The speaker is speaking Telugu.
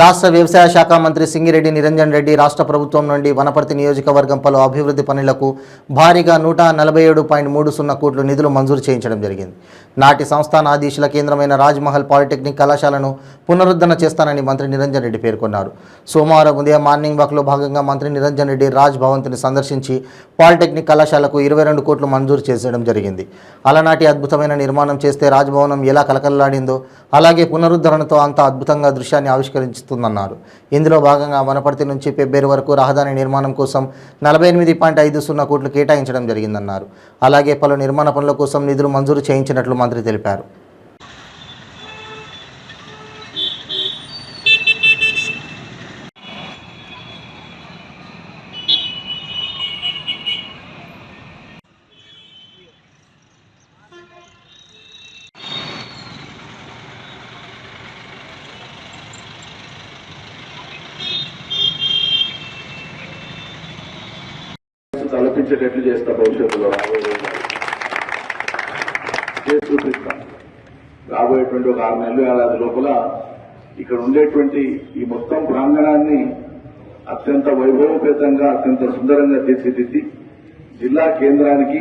రాష్ట్ర వ్యవసాయ శాఖ మంత్రి సింగిరెడ్డి నిరంజన్ రెడ్డి రాష్ట్ర ప్రభుత్వం నుండి వనపర్తి నియోజకవర్గం పలు అభివృద్ధి పనులకు భారీగా నూట నలభై ఏడు పాయింట్ మూడు సున్నా కోట్లు నిధులు మంజూరు చేయించడం జరిగింది. నాటి సంస్థానాధీశుల కేంద్రమైన రాజ్మహల్ పాలిటెక్నిక్ కళాశాలను పునరుద్ధరణ చేస్తానని మంత్రి నిరంజన్ రెడ్డి పేర్కొన్నారు. సోమవారం ఉదయం మార్నింగ్ వాక్లో భాగంగా మంత్రి నిరంజన్ రెడ్డి రాజ్ భవంతిని సందర్శించి పాలిటెక్నిక్ కళాశాలకు ఇరవై రెండు కోట్లు మంజూరు చేసేయడం జరిగింది. అలనాటి అద్భుతమైన నిర్మాణం చేస్తే రాజ్భవనం ఎలా కలకలలాడిందో అలాగే పునరుద్ధరణతో అంత అద్భుతంగా దృశ్యాన్ని ఆవిష్కరిస్తుందన్నారు ఇందులో భాగంగా వనపర్తి నుంచి పెబ్బేరు వరకు రహదారి నిర్మాణం కోసం నలభై ఎనిమిది పాయింట్ ఐదు సున్నా కోట్లు కేటాయించడం జరిగిందన్నారు. అలాగే పలు నిర్మాణ పనుల కోసం నిధులు మంజూరు చేయించినట్లు మంత్రి తెలిపారు. తలపించేటట్లు చేస్తా భవిష్యత్తులో రాబోయే చేసి చూపిస్తా రాబోయేటువంటి ఒక ఆరు నెలలు ఏడాది లోపల ఇక్కడ ఉండేటువంటి ఈ మొత్తం ప్రాంగణాన్ని అత్యంత వైభవపేతంగా అత్యంత సుందరంగా తీర్చిదిద్ది జిల్లా కేంద్రానికి